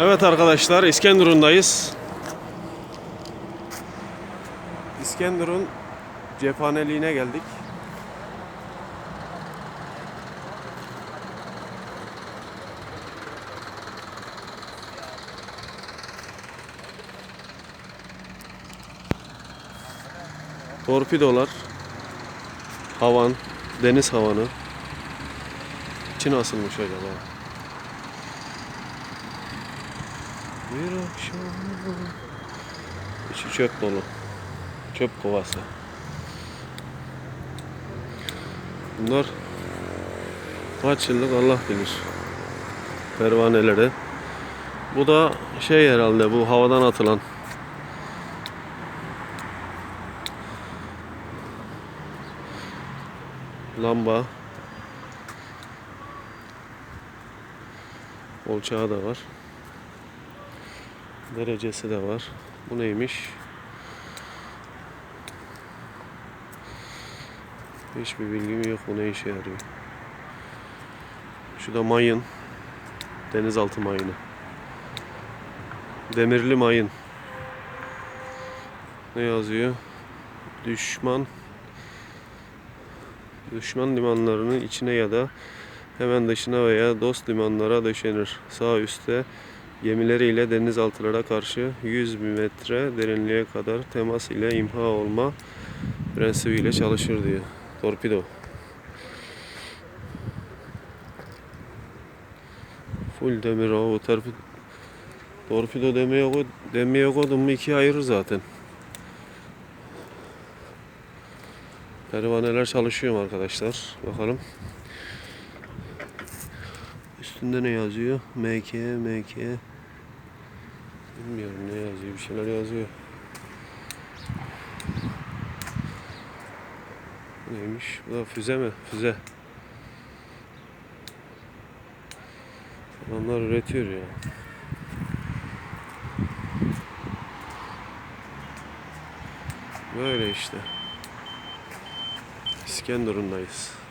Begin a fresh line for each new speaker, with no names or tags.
Evet arkadaşlar İskenderun'dayız. İskenderun cephaneliğine geldik. Torpidolar, havan, deniz havanı. İçi nasılmış acaba? Bir akşam İçi çöp dolu. Çöp kovası. Bunlar kaç yıllık Allah bilir. Pervaneleri. Bu da şey herhalde bu havadan atılan. Lamba. Olçağı da var. Derecesi de var. Bu neymiş? Hiçbir bilgim yok bu ne işe yarıyor. Şu da mayın. Denizaltı mayını. Demirli mayın. Ne yazıyor? Düşman Düşman limanlarının içine ya da hemen dışına veya dost limanlara döşenir. Sağ üstte gemileriyle denizaltılara karşı 100 metre derinliğe kadar temas ile imha olma prensibiyle çalışır diyor. Torpido. Full demir o tarafı torpido demeye koy, demeye koydum mu ikiye ayırır zaten. Pervaneler çalışıyor arkadaşlar? Bakalım. Üstünde ne yazıyor? MK, MK. Bilmiyorum ne yazıyor. Bir şeyler yazıyor. Neymiş? Bu da füze mi? Füze. Adamlar üretiyor ya. Böyle işte. İskenderun'dayız.